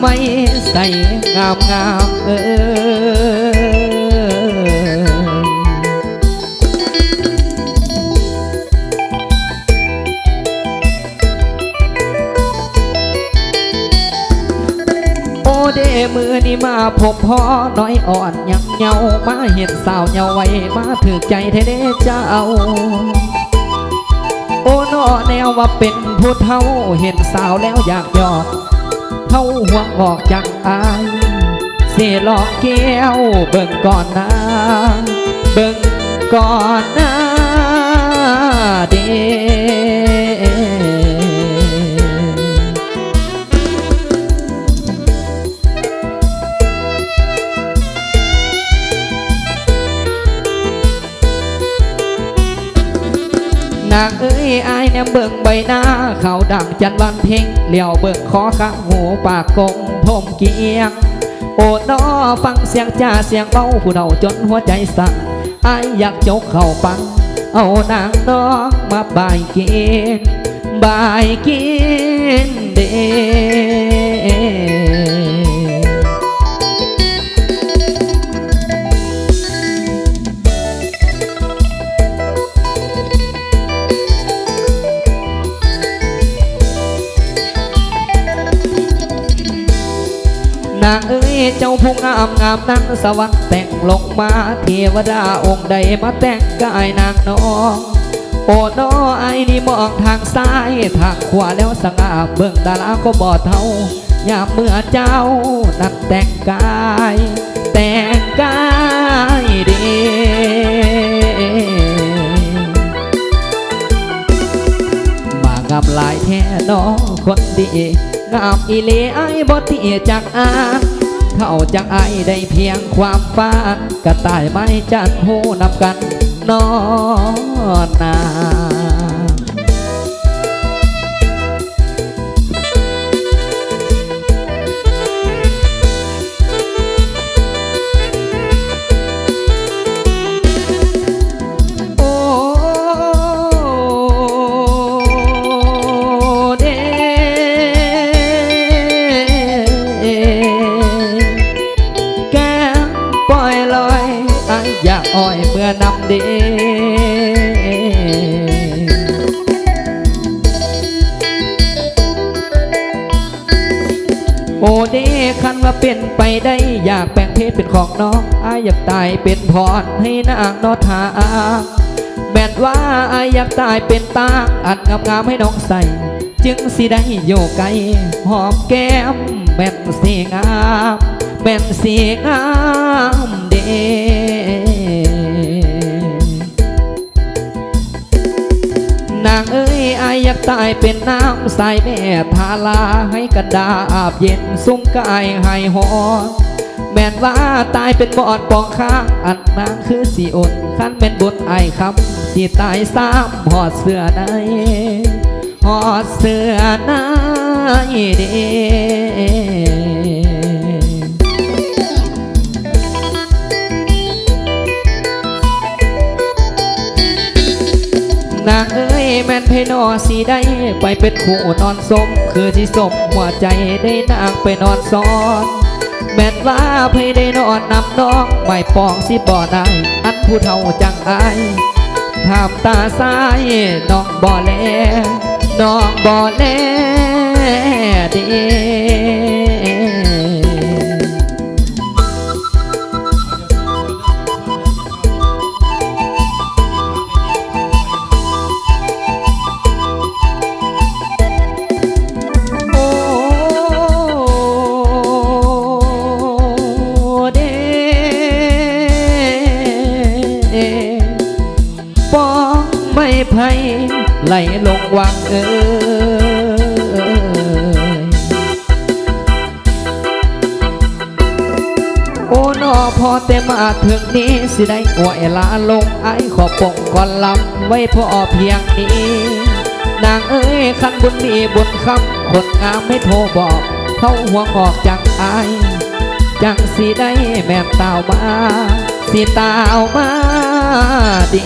ไว้ใส่งามงามเออโอเดมือนี่มาพบพ่อน้อยอ่อนยังเยามาเห็นสาวเยาไว้มาถือใจเทเดเจ้า โอ้นอแนวว่าเป็นผู้เฒ่าเห็นสาวแล้วอยากหยอก เฮาห่วงออกจากอายเสียหลอกแก้วเบิ่งก่อนนะ เบิ่งก่อนนะเด้างเอ้ยอายแนมเบิ่งใบหน้าเขาดังจันวันเพ่งเหลียวเบิ่งคอข้างหูปากกงผมเกียง โอ้นอฟังเสียงจ่าเสียงเบาผู้เฒ่าจนหัวใจสั่นอายอยากจกเข้าปัง เอานางน้องมาบายกินบายกินเด้ นางเอ้ยเจ้าผู้งามงามนางสวรรค์แต่งลงมาเทวดาองค์ใดมาแต่งกายนางน้องโอ้น้อไอ้นี่มองทางซ้ายทางขวาแล้วสง่าเบื้องดาราก็บ่เท่ายามเมื่อเจ้านั้นแต่งกาย แต่งกายดีมางามหลายแท่น้องคนดี งามอีเลไอบ่ที่จากอาเข้าจากไอได้เพียงความฝ้ากระต่ายไม้จันหูนำกันนอนนา อยากอ้อยเมื่อนำเดโอเดคันว่าเป็นไปได้ อยากแปลงเพศเป็นของน้องอายอยากตายเป็นพรให้นางนอทาแม่นว่าอายอยากตายเป็นตางอันงามงามๆให้น้องใส่ จึงสิได้โยกไกหอมแก้มแม่นสีงามแม่นสีงามเด้ อายอยากตายเป็นน้ำใสแม่ทาลาให้กระดาอาบเย็นซุ้มกายให้หอนแม่นว่าตายเป็นบอดปองข้างอันนางคือสีอ่นขั้นเป็นบทไอคำสีตายซ้ำหอดเสื้อในหอดเสื้อในเด้ นางเอ้ยแม่นเพนอสีได้ไปเป็นคู่นอนสม คือที่สมหัวใจได้นางไปนอนซ้อนแม่นว่าเพได้นอนนำน้องไม่ปองสิบ่ได้อันผู้เฒ่าจังอายถามตาซ้ายน้องบ่แลน้องบ่แลเด้ ไม่ไหลลงวังเอ่ยโอ้นอพอแต่มาถึงนี้ สิได้อวยลาลงไอ้ขอปงก่อนลำไว้พอเพียงนี้ นางเอ้ยขันบุญมีบุญคำคนงามไม่โทรบอกเขาห่วงออกจากอายจังสิได้แม่นตาวมาสิตาวมาดี